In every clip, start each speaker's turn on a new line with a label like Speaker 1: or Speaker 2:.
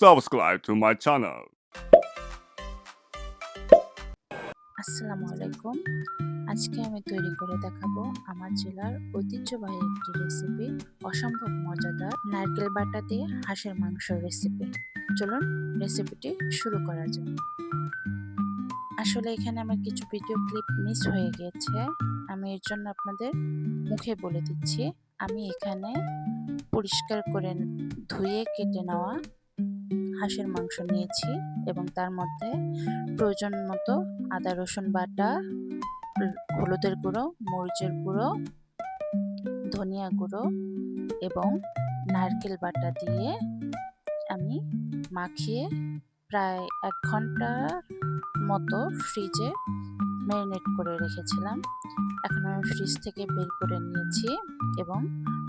Speaker 1: subscribe to my channel.
Speaker 2: আসসালামু আলাইকুম আজকে আমি তৈরি করে দেখাবো আমার জেলার ঐতিহ্যবাহী একটি রেসিপি অসম্ভব মজাদার নারকেল বাটা দিয়ে হাঁসের মাংস রেসিপি চলুন রেসিপিটি শুরু করা যাক। আসলে এখানে আমার কিছু ভিডিও ক্লিপ মিস হয়ে গিয়েছে। আমি এর জন্য আপনাদের মুখে বলে দিচ্ছি। আমি এখানে পরিষ্কার করে ধুয়ে কেটে নেওয়া হাঁসের মাংস নিয়েছি এবং তার মধ্যে প্রয়োজন মতো আদা, রসুন বাটা, হলুদের গুঁড়ো, মরিচের গুঁড়ো, ধনিয়া গুঁড়ো এবং নারকেল বাটা দিয়ে আমি মাখিয়ে প্রায় এক ঘণ্টার মতো ফ্রিজে ম্যারিনেট করে রেখেছিলাম। এখন আমি ফ্রিজ থেকে বের করে নিয়েছি এবং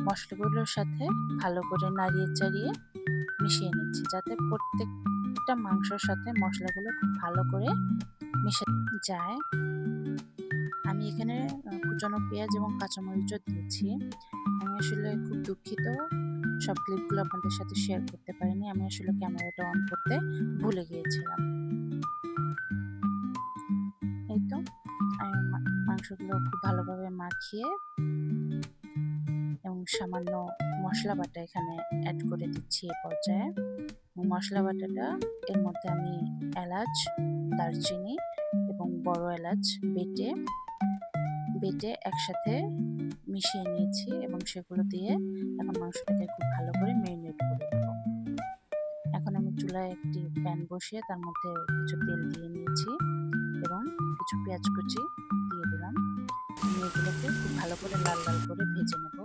Speaker 2: মশলাগুলোর সাথে ভালো করে নাড়িয়ে চাড়িয়ে মিশিয়ে নিচ্ছি। যাতে প্রত্যেকটা মাংসর সাথে মশলাগুলো খুব ভালো করে মিশে যায়। আমি এখানে কুচানো পেঁয়াজ এবং কাঁচামরিচও দিয়েছি। আমি আসলে খুব দুঃখিত সব ক্লিপগুলো আপনাদের সাথে শেয়ার করতে পারিনি। আমি আসলে ক্যামেরাটা অন করতে ভুলে গিয়েছিলাম। এই তো, আমি মাংসগুলো খুব ভালোভাবে মাখিয়ে সামান্য মশলা বাটা এখানে অ্যাড করে দিচ্ছি এই পর্যায়ে। মশলা বাটাটা এর মধ্যে আমি এলাচ, দারচিনি এবং বড় এলাচ বেটে বেটে একসাথে মিশিয়ে নিয়েছি এবং সেগুলো দিয়ে এখন মাংসটাকে খুব ভালো করে ম্যারিনেট করে দেব এখন আমি চুলায় একটি প্যান বসিয়ে তার মধ্যে কিছু তেল দিয়ে নিয়েছি এবং কিছু পেঁয়াজ কুচি দিয়ে দিলাম। আমি এগুলোকে খুব ভালো করে লাল লাল করে ভেজে নেব।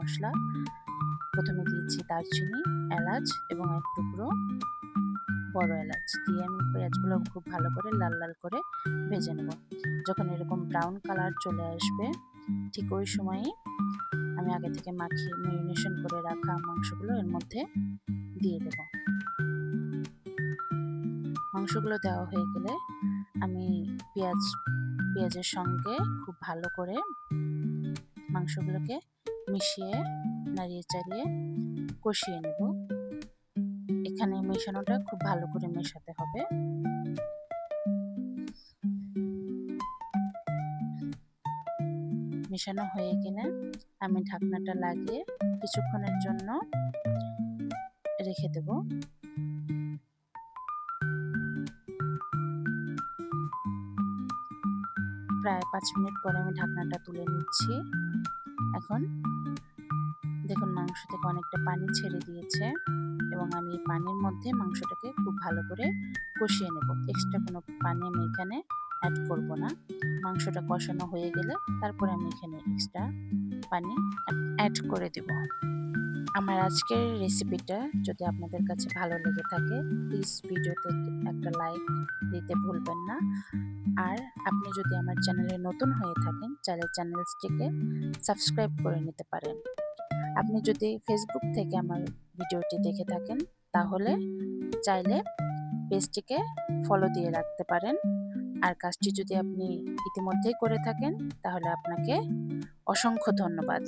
Speaker 2: মশলা। প্রথমে দিয়েছি দারচিনি, এলাচ এবং এক টুকরো বড় এলাচ। দিয়ে আমি পেঁয়াজগুলো খুব ভালো করে লাল লাল করে ভেজে নেব। যখন এরকম ব্রাউন কালার চলে আসবে, ঠিক ওই সময়ই আমি আগে থেকে মাখিয়ে ম্যারিনেশন করে রাখা মাংসগুলো এর মধ্যে দিয়ে দেব। মাংসগুলো দেওয়া হয়ে গেলে আমি পেঁয়াজ, পেঁয়াজের সঙ্গে খুব ভালো করে মাংসগুলোকে মিশিয়ে নাড়িয়ে চাড়িয়ে কষিয়ে নেব। এখানে মেশানোটা খুব ভালো করে মেশাতে হবে। মেশানো হয়ে কিনা আমি ঢাকনাটা লাগিয়ে কিছুক্ষণের জন্য রেখে দেব। প্রায় পাঁচ মিনিট পরে আমি ঢাকনাটা তুলে নিচ্ছি। এখন দেখুন মাংস থেকে অনেকটা পানি ছেড়ে দিয়েছে এবং আমি পানির মধ্যে মাংসটাকে খুব ভালো করে কষিয়ে নেব। এক্সট্রা কোনো পানি আমি এখানে অ্যাড করব না। মাংসটা কষানো হয়ে গেলে তারপরে আমি এখানে এক্সট্রা পানি অ্যাড করে দেব। আমার আজকের রেসিপিটা যদি আপনাদের কাছে ভালো লেগে থাকে প্লিজ ভিডিওতে একটা লাইক দিতে ভুলবেন না। আর আপনি যদি আমার চ্যানেলে নতুন হয়ে থাকেন চাইলে চ্যানেলটিকে সাবস্ক্রাইব করে নিতে পারেন। আপনি যদি ফেসবুক থেকে আমার ভিডিওটি দেখে থাকেন, তাহলে চাইলে পেজটিকে ফলো দিয়ে রাখতে পারেন। আর কাজটি যদি আপনি ইতিমধ্যেই করে থাকেন, তাহলে আপনাকে অসংখ্য ধন্যবাদ।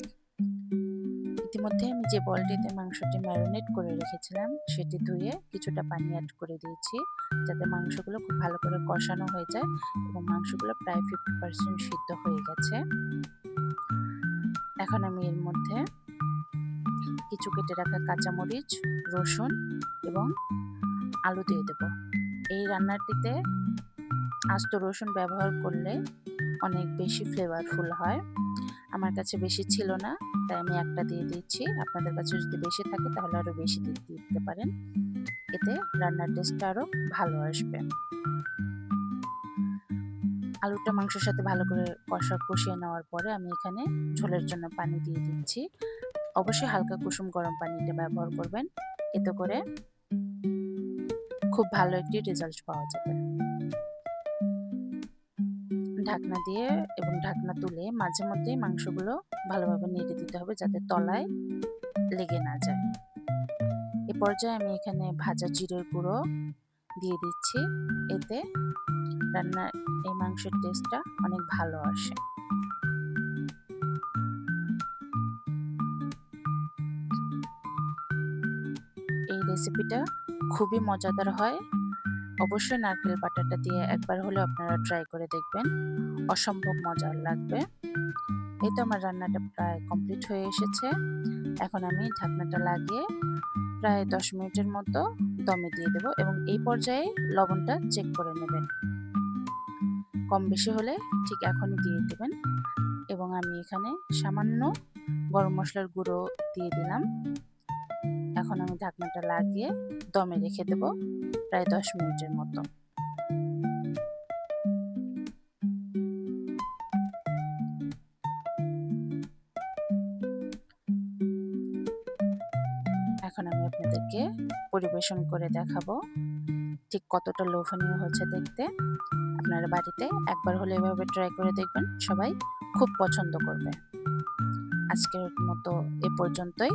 Speaker 2: ইতিমধ্যে আমি যে বলটিতে মাংসটি ম্যারিনেট করে রেখেছিলাম, সেটি ধুয়ে কিছুটা পানি অ্যাড করে দিয়েছি, যাতে মাংসগুলো খুব ভালো করে কষানো হয়ে যায় এবং মাংসগুলো প্রায় ফিফটি পার্সেন্ট সিদ্ধ হয়ে গেছে। এখন আমি এর মধ্যে কিছু কেটে রাখা কাঁচামরিচ, রসুন এবং আলু দিয়ে দেব। এই রান্নাটিতে আস্ত রসুন ব্যবহার করলে অনেক বেশি ফ্লেভারফুল হয়। আমার কাছে বেশি ছিল না, তাই আমি একটা দিয়ে দিচ্ছি। আপনাদের কাছে যদি বেশি থাকে তাহলে আরও বেশি দিয়ে দিতে পারেন। এতে রান্নার টেস্টটা আরও ভালো আসবে। আলুটা মাংসের সাথে ভালো করে কষা কষিয়ে নেওয়ার পরে আমি এখানে ঝোলের জন্য পানি দিয়ে দিচ্ছি। অবশ্যই হালকা কুসুম গরম পানিটা ব্যবহার করবেন। এতে করে খুব ভালো একটি রেজাল্ট পাওয়া যাবে। ঢাকনা দিয়ে এবং ঢাকনা তুলে মাঝে মধ্যেই মাংসগুলো ভালোভাবে নেড়ে দিতে হবে যাতে তলায় লেগে না যায়। এ পর্যায়ে আমি এখানে ভাজা জিরের গুঁড়ো দিয়ে দিচ্ছি। এতে রান্না এই মাংসের টেস্টটা অনেক ভালো আসে। এই রেসিপিটা খুবই মজাদার হয়। অবশ্যই নারকেল বাটাটা দিয়ে একবার হলেও আপনারা ট্রাই করে দেখবেন। অসম্ভব মজার লাগবে। এই তো আমার রান্নাটা প্রায় কমপ্লিট হয়ে এসেছে। এখন আমি ঢাকনাটা লাগিয়ে প্রায় দশ মিনিটের মতো দমে দিয়ে দেবো এবং এই পর্যায়ে লবণটা চেক করে নেবেন। কম বেশি হলে ঠিক এখনই দিয়ে দেবেন এবং আমি এখানে সামান্য গরম মশলার গুঁড়ো দিয়ে দিলাম। এখন আমি ঢাকনাটা লাগিয়ে দমে রেখে দেব প্রায় দশ মিনিটের মতো। এখন আমি আপনাদেরকে পরিবেশন করে দেখাবো ঠিক কতটা লোভনীয় হচ্ছে দেখতে। আপনারা বাড়িতে একবার হলে এভাবে ট্রাই করে দেখবেন সবাই খুব পছন্দ করবে। আজকের মতো এ পর্যন্তই।